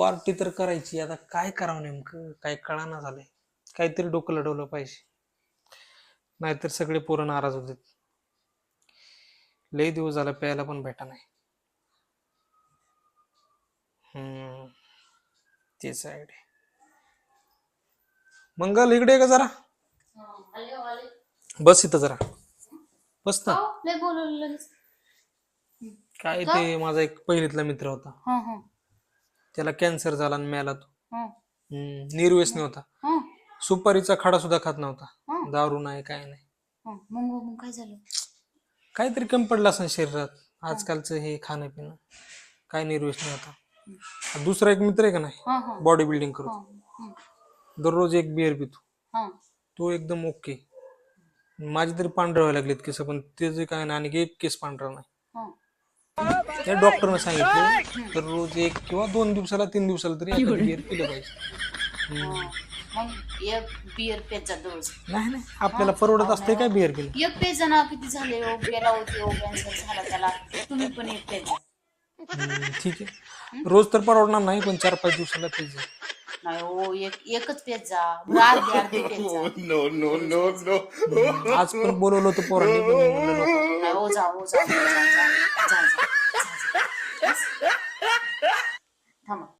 Party तर करायची. आता काय करावं नेमकं? काय कळाना झालंय. काहीतरी डोकं लढवलं पाहिजे. नाहीतर सगळे पोरं नाराज होते लई दिवस झाला प्यायला पण भेटा नाही. हम्म. तेच आयडिया मंगल इकडे ये का जरा? बस इथं जरा. बस ना. बोलवलं लगेच. काय ते माझा एक पहिलीतला मित्र होता. हं, हं, त्याला कॅन्सर झाला आणि मेला तो. हं, हम्म, निर्व्यसनी होता हं, सुपारीचा खडा सुद्धा खात नव्हता. हं, दारू नाही काय नाही. हं. मग मग काय झालं? काहीतरी कमी पडलं असं शरीरात. आजकालचं हे खाणं पिणं काय निर्व्यसनी होता. दुसरा एक मित्र आहे का नाही? हं, हं, बॉडी बिल्डिंग करतो दररोज एक बिअर पितो. हं. तो एकदम ओके माझी तरी पांढरे व्हायला लागलेत केस पण त्याचे काय नाही आणि एक केस पांढरा नाही. त्या डॉक्टरने सांगितलं दररोज एक किंवा दोन दिवसाला तीन दिवसाला तरी एखादी बिअर पिलं पाहिजे. हम्म. मग एक बियर पेचा डोस नाही नाही. आपल्याला परवडत असते काय बिअर पिलं? एक पेजा ना किती झाले? हो गेला होते हो कॅन्सर झाला त्याला. तुम्ही पण एक पेजा हम्म, ठीक आहे. रोज तर परवडणार नाही पण चार पाच दिवसाला पाहिजे नाही हो एक एकच पेजा अर्धी अर्धी आज पण बोलवलं होतं पोरांनी पण मी म्हणलं नको. 我找我找我找找找找找找找